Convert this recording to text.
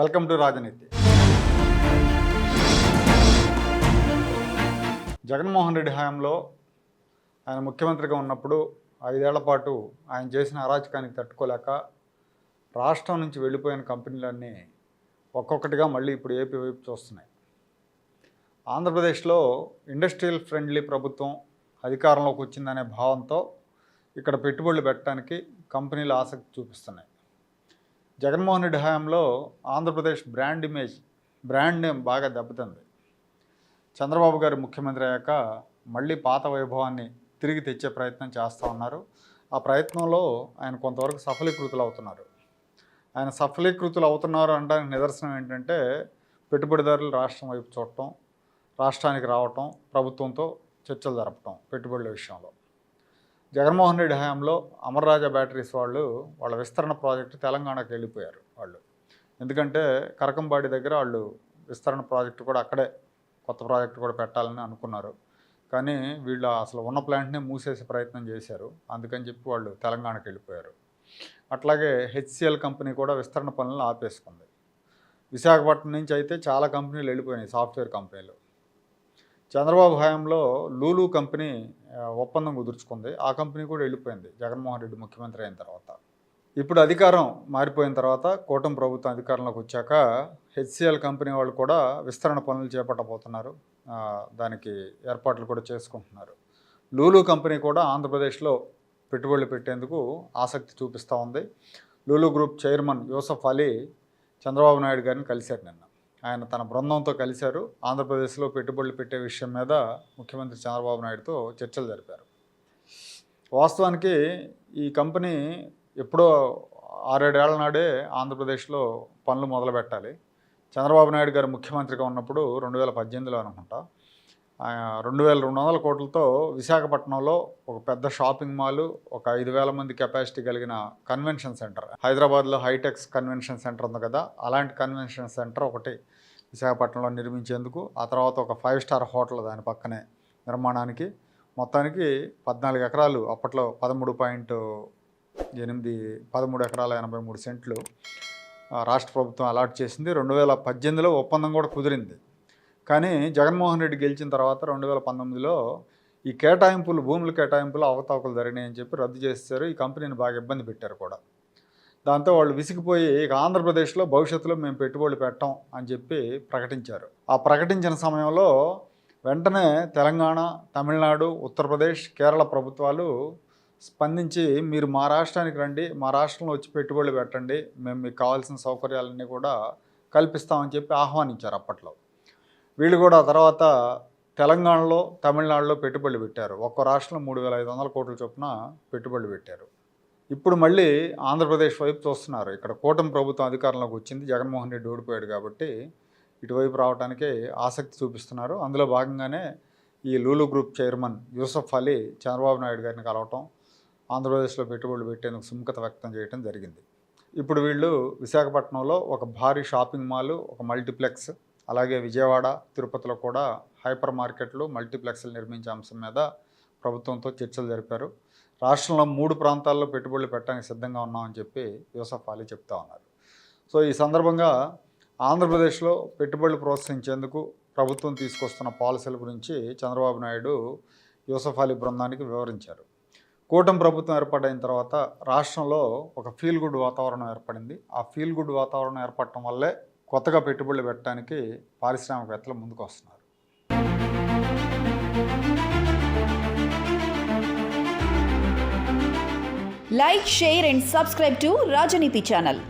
Welcome to రాజనీతి. జగన్మోహన్ రెడ్డి హయాంలో ఆయన ముఖ్యమంత్రిగా ఉన్నప్పుడు ఐదేళ్ళ పాటు ఆయన చేసిన అరాచకానికి తట్టుకోలేక రాష్ట్రం నుంచి వెళ్ళిపోయిన కంపెనీలన్నీ ఒక్కొక్కటిగా మళ్ళీ ఇప్పుడు ఏపీ వైపు చూస్తున్నాయి. ఆంధ్రప్రదేశ్లో ఇండస్ట్రియల్ ఫ్రెండ్లీ ప్రభుత్వం అధికారంలోకి వచ్చిందనే భావంతో ఇక్కడ పెట్టుబడులు పెట్టడానికి కంపెనీలు ఆసక్తి చూపిస్తున్నాయి. జగన్మోహన్ రెడ్డి హయాంలో Andhra Pradesh brand image brand name బాగా దెబ్బతింది. చంద్రబాబు గారు ముఖ్యమంత్రి అయ్యాక మళ్ళీ పాత వైభవాన్ని తిరిగి తెచ్చే ప్రయత్నం చేస్తూ ఉన్నారు. ఆ ప్రయత్నంలో ఆయన కొంతవరకు సఫలీకృతులు అవుతున్నారు. ఆయన సఫలీకృతులు అవుతున్నారు అనడానికి నిదర్శనం ఏంటంటే పెట్టుబడిదారులు రాష్ట్రం వైపు చూడటం రాష్ట్రానికి రావటం ప్రభుత్వంతో చర్చలు జరపటం పెట్టుబడుల విషయంలో. జగన్మోహన్ రెడ్డి హయాంలో అమర్రాజా బ్యాటరీస్ వాళ్ళు వాళ్ళ విస్తరణ ప్రాజెక్టు తెలంగాణకు వెళ్ళిపోయారు వాళ్ళు. ఎందుకంటే కరకంబాడి దగ్గర వాళ్ళు విస్తరణ ప్రాజెక్టు కూడా అక్కడే కొత్త ప్రాజెక్టు కూడా పెట్టాలని అనుకున్నారు. కానీ వీళ్ళు అసలు ఉన్న ప్లాంట్నే మూసేసే ప్రయత్నం చేశారు. అందుకని చెప్పి వాళ్ళు తెలంగాణకు వెళ్ళిపోయారు. అట్లాగే హెచ్సిఎల్ కంపెనీ కూడా విస్తరణ పనులను ఆపేసుకుంది. విశాఖపట్నం నుంచి అయితే చాలా కంపెనీలు వెళ్ళిపోయినాయి సాఫ్ట్వేర్ కంపెనీలు. చంద్రబాబు హయాంలో లూలు కంపెనీ ఒప్పందం కుదుర్చుకుంది. ఆ కంపెనీ కూడా వెళ్ళిపోయింది. జగన్మోహన్ రెడ్డి ముఖ్యమంత్రి అయిన తర్వాత. ఇప్పుడు అధికారం మారిపోయిన తర్వాత కూటమి ప్రభుత్వం అధికారంలోకి వచ్చాక హెచ్సిఎల్ కంపెనీ వాళ్ళు కూడా విస్తరణ పనులు చేపట్టబోతున్నారు. దానికి ఏర్పాట్లు కూడా చేసుకుంటున్నారు. లూలు కంపెనీ కూడా ఆంధ్రప్రదేశ్లో పెట్టుబడులు పెట్టేందుకు ఆసక్తి చూపిస్తూ ఉంది. లూలు గ్రూప్ చైర్మన్ యూసఫ్ అలీ చంద్రబాబు నాయుడు గారిని కలిశారు నిన్న. ఆయన తన బృందంతో కలిశారు. ఆంధ్రప్రదేశ్లో పెట్టుబడులు పెట్టే విషయం మీద ముఖ్యమంత్రి చంద్రబాబు నాయుడుతో చర్చలు జరిపారు. వాస్తవానికి ఈ కంపెనీ ఎప్పుడో ఆరేడేళ్ళ నాడే ఆంధ్రప్రదేశ్లో పనులు మొదలుపెట్టాలి. చంద్రబాబు నాయుడు గారు ముఖ్యమంత్రిగా ఉన్నప్పుడు రెండు వేల పద్దెనిమిదిలో అనుకుంటా రెండు వేల రెండు వందల కోట్లతో విశాఖపట్నంలో ఒక పెద్ద షాపింగ్ మాల్ ఒక ఐదు వేల మంది కెపాసిటీ కలిగిన కన్వెన్షన్ సెంటర్. హైదరాబాద్లో హైటెక్స్ కన్వెన్షన్ సెంటర్ ఉంది కదా అలాంటి కన్వెన్షన్ సెంటర్ ఒకటి విశాఖపట్నంలో నిర్మించేందుకు ఆ తర్వాత ఒక ఫైవ్ స్టార్ హోటల్ దాని పక్కనే నిర్మాణానికి. మొత్తానికి పద్నాలుగు ఎకరాలు అప్పట్లో పదమూడు పాయింట్ ఎనిమిది పదమూడు ఎకరాల ఎనభై మూడు సెంట్లు రాష్ట్ర ప్రభుత్వం అలాట్ చేసింది. రెండు వేల పద్దెనిమిదిలో ఒప్పందం కూడా కుదిరింది. కానీ జగన్మోహన్ రెడ్డి గెలిచిన తర్వాత రెండు వేల పంతొమ్మిదిలో ఈ కేటాయింపులు భూముల కేటాయింపులు అవకతవకలు జరిగినాయని చెప్పి రద్దు చేశారు ఈ కంపెనీని బాగా ఇబ్బంది పెట్టారు కూడా. దాంతో వాళ్ళు విసిగిపోయి ఇక ఆంధ్రప్రదేశ్లో భవిష్యత్తులో మేము పెట్టుబడులు పెట్టాం అని చెప్పి ప్రకటించారు. ఆ ప్రకటించిన సమయంలో వెంటనే తెలంగాణ తమిళనాడు ఉత్తరప్రదేశ్ కేరళ ప్రభుత్వాలు స్పందించి మీరు మా రాష్ట్రానికి రండి మా రాష్ట్రంలో వచ్చి పెట్టుబడులు పెట్టండి మేము మీకు కావాల్సిన సౌకర్యాలన్నీ కూడా కల్పిస్తామని చెప్పి ఆహ్వానించారు అప్పట్లో. వీళ్ళు కూడా తర్వాత తెలంగాణలో తమిళనాడులో పెట్టుబడులు పెట్టారు. ఒక్కో రాష్ట్రంలో మూడు వేల ఐదు వందల కోట్ల చొప్పున పెట్టుబడులు పెట్టారు. ఇప్పుడు మళ్ళీ ఆంధ్రప్రదేశ్ వైపు చూస్తున్నారు. ఇక్కడ కూటమి ప్రభుత్వం అధికారంలోకి వచ్చింది. జగన్మోహన్ రెడ్డి ఓడిపోయాడు కాబట్టి ఇటువైపు రావడానికి ఆసక్తి చూపిస్తున్నారు. అందులో భాగంగానే ఈ లూలు గ్రూప్ చైర్మన్ యూసఫ్ అలీ చంద్రబాబు నాయుడు గారిని కలవటం ఆంధ్రప్రదేశ్లో పెట్టుబడులు పెట్టేందుకు సుముఖత వ్యక్తం చేయడం జరిగింది. ఇప్పుడు వీళ్ళు విశాఖపట్నంలో ఒక భారీ షాపింగ్ మాల్ ఒక మల్టీప్లెక్స్ అలాగే విజయవాడ తిరుపతిలో కూడా హైపర్ మార్కెట్లు మల్టీప్లెక్స్లు నిర్మించే అంశం మీద ప్రభుత్వంతో చర్చలు జరిపారు. రాష్ట్రంలో మూడు ప్రాంతాల్లో పెట్టుబడులు పెట్టడానికి సిద్ధంగా ఉన్నామని చెప్పి యూసఫ్ అలీ చెప్తా ఉన్నారు. సో ఈ సందర్భంగా ఆంధ్రప్రదేశ్లో పెట్టుబడులు ప్రోత్సహించేందుకు ప్రభుత్వం తీసుకొస్తున్న పాలసీల గురించి చంద్రబాబు నాయుడు యూసఫ్ అలీ బృందానికి వివరించారు. కూటమి ప్రభుత్వం ఏర్పాటైన తర్వాత రాష్ట్రంలో ఒక ఫీల్ గుడ్ వాతావరణం ఏర్పడింది. ఆ ఫీల్ గుడ్ వాతావరణం ఏర్పడటం వల్లే కొత్తగా పెట్టుబడులు పెట్టడానికి పారిశ్రామికవేత్తలు ముందుకు వస్తున్నారు like share and subscribe to Rajaneeti channel